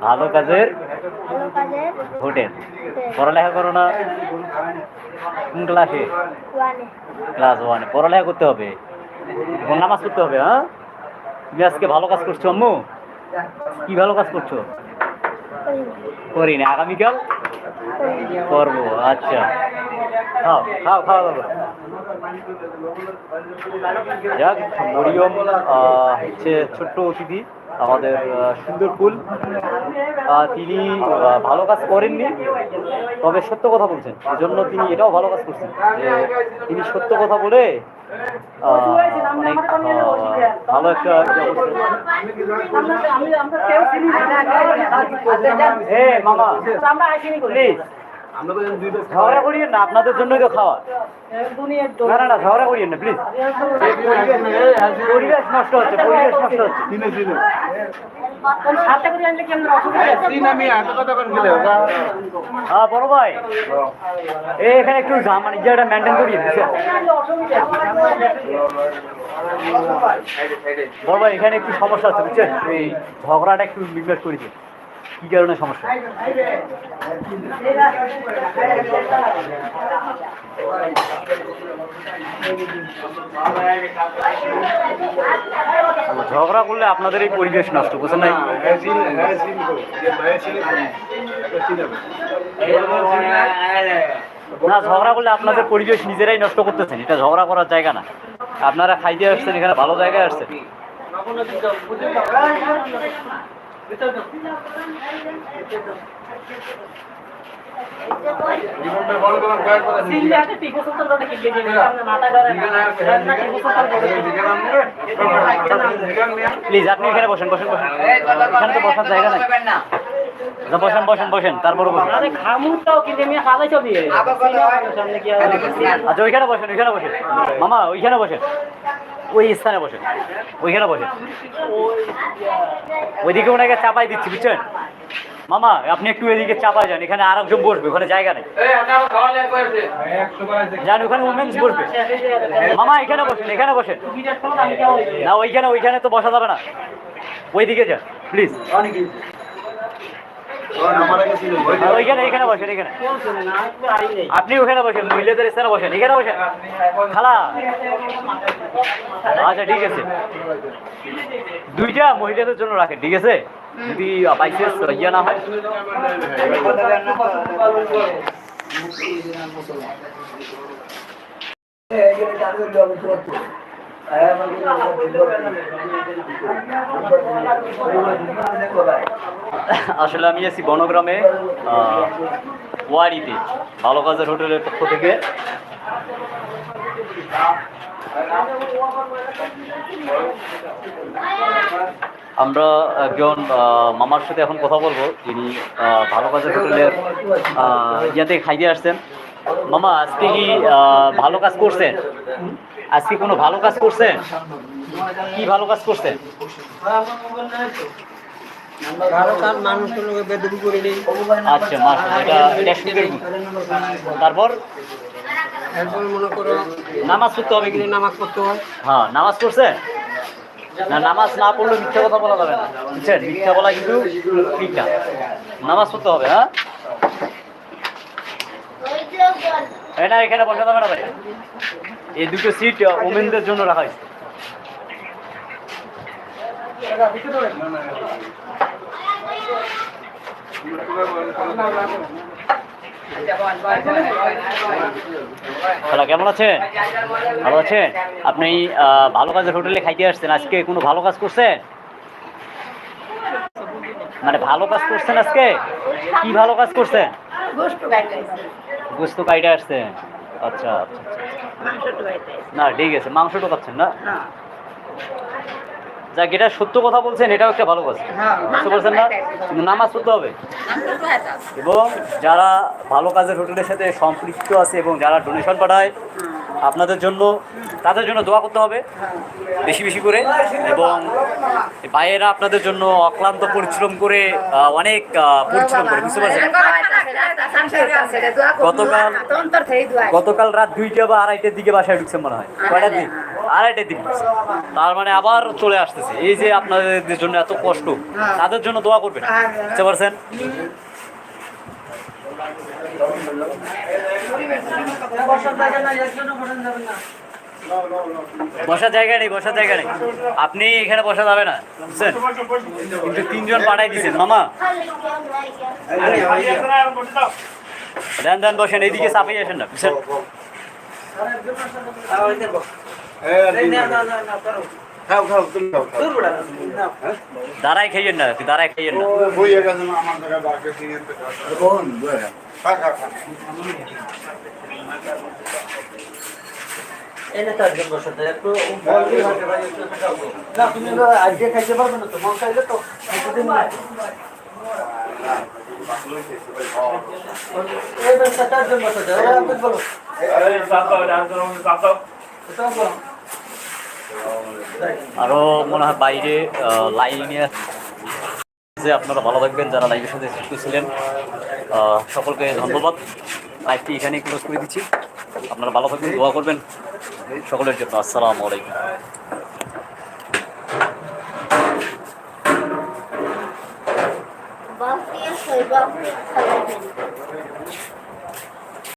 ভালো কাজের হোটেল। পড়ালেখা করো না? কোন ক্লাসে? ক্লাস ওয়ানে। পড়ালেখা করতে হবে। নামাজ করতে হবে হ্যাঁ? তুমি আজকে ভালো কাজ করছ আম্মু? কি ভালো কাজ করছ? করি না আগামীকাল? করব আচ্ছা। খাও খাও খাওয়া দাওয়া যাক মরিয়ম হচ্ছে ছোট্ট অতিথি। আমাদের সুন্দর ফুল। তিনি ভালো কাজ করেননি। তবে সত্য কথা বলছেন। এজন্য তিনি এটাও ভালো কাজ করছেন। যে তিনি সত্য কথা বলে ভালো একটা ইয়ে। মামা। ঝগড়া করিয়েন না আপনাদের জন্য তো খাওয়া। না না না ঝগড়া করিয়েন না প্লিজ পরিবেশ নষ্ট হচ্ছে পরিবেশ নষ্ট হচ্ছে। হ্যাঁ বড় ভাই। এখানে একটু মানে জায়গাটা মেনটেন করিয়ে বড় ভাই এখানে একটু সমস্যা আছে বুঝছেন? এই ঝগড়াটা একটু মিটমেট করে দিন। কি কারণে সমস্যা? ঝগড়া করলে আপনাদের এই পরিবেশ নষ্ট বুঝছেন নাই না, ঝগড়া করলে আপনাদের পরিবেশ নিজেরাই নষ্ট করতেছেন, এটা ঝগড়া করার জায়গা না। আপনারা খাইতে আসছেন, এখানে ভালো জায়গায় আসছেন। প্লিজ আপনি এখানে বসেন বসেন বসেন। এখানে তো বসার জায়গা নাই। আচ্ছা, বসেন বসেন বসেন তারপরে বসেন। আচ্ছা ওইখানে বসেন ওইখানে বসেন। মামা ওইখানে বসেন। ওই স্থানে বসেন। ওইখানে বসেন। ওইদিকে ওনাকে চাপাই দিচ্ছি বুঝছেন? মামা আপনি একটু এদিকে চাপাই যান এখানে আর একজন বসবে ওখানে জায়গা নেই। যান ওখানে উমেন্স বসবে। মামা এখানে বসেন এখানে বসেন। না ওইখানে ওইখানে তো বসা যাবে না। ওইদিকে যান প্লিজ ওইখানে এখানে বসেন এখানে। আপনি ওখানে বসেন মহিলাদের স্থানে বসেন এখানে বসেন। খালা। আচ্ছা ঠিক আছে। দুইটা মহিলাদের জন্য রাখেন ঠিক আছে? যদি বাইশেষ ইয়ে না হয়। আসলে আমি আছি বনগ্রামে ওয়ারিতে, ভালো কাজের হোটেলের পক্ষ থেকে। আমরা একজন মামার সাথে এখন কথা বলব। তিনি ভালো কাজের হোটেলের ইয়াতে খাইতে আসছেন। মামা, আজকে কি ভালো কাজ করছেন? আজকে কোনো ভালো কাজ করছেন? কি ভালো কাজ করছেন? মানুষের লোকে বেদবি করে নেই। আচ্ছা এটা এটা তারপর? এরপর মনে করো নামাজ পড়তে হবে কিন্তু নামাজ পড়তে হয়। হ্যাঁ নামাজ পড়ছে? না নামাজ না পড়লে মিথ্যা কথা বলা যাবে না। বুঝছেন? মিথ্যা বলা কিন্তু মিথ্যা। নামাজ পড়তে হবে হ্যাঁ? এই না এখানে বসা যাবে না ভাই। এই দুটো সিট ওমেনদের জন্য রাখা হয়েছে। হ্যালো কেমন আছেন? ভালো আছেন? আপনি ভালো কাজের হোটেলে খাইতে আসছেন? আজকে কোনো ভালো কাজ করছেন? মানে ভালো কাজ করছেন আজকে? কি ভালো কাজ করছেন? গোস্ত কাইটে আসছেন? আচ্ছা আচ্ছা আচ্ছা। না ঠিক আছে মাংস ঢোকাচ্ছেন না। যাক এটা সত্য কথা বলছেন এটাও একটা ভালো কথা। বুঝতে পারছেন না? নামাজ পড়তে হবে। এবং যারা ভালো কাজের হোটেলের সাথে সম্পৃক্ত আছে এবং যারা ডোনেশন পাঠায় আপনাদের জন্য তাদের জন্য দোয়া করতে হবে বেশি বেশি করে। এবং ভাইয়েরা আপনাদের জন্য অক্লান্ত পরিশ্রম করে অনেক পরিশ্রম করে বুঝতে পারছেন? গতকাল গতকাল রাত দুইটা বা আড়াইটার দিকে বাসায় ঢুকছে মনে হয়। কয়টার দিক। আড়াইটার দিকে ঢুকছে। তার মানে আবার চলে আসতেছে। এই যে আপনাদের জন্য এত কষ্ট, তাদের জন্য দোয়া করবেন। বুঝতে পারছেন? বসার জায়গা নেই, বসার জায়গা নেই। আপনি এখানে বসা যাবে না, বুঝছেন? কিন্তু তিনজন পাঠাই দিচ্ছেন মামা। দেন দেন, বসেন। এইদিকে চাপেই আসেন না, বুঝছেন? দাঁড়াই খাইয়েন না দাঁড়াই খাইয়েন না না। তুমি আজকে খাইতে পারবে না তো মন চাইলে তো এই চারজন বসাতে ওরা আপনি বলো এটাও বলো আরও মনে হয় বাইরে লাইনে যে আপনারা ভালো থাকবেন, যারা লাইভের সাথে যুক্ত ছিলেন। সকলকে ধন্যবাদ। লাইভটি এখানে ক্লোজ করে দিচ্ছি। আপনারা ভালো থাকবেন, দোয়া করবেন সকলের জন্য। আসসালামু আলাইকুম।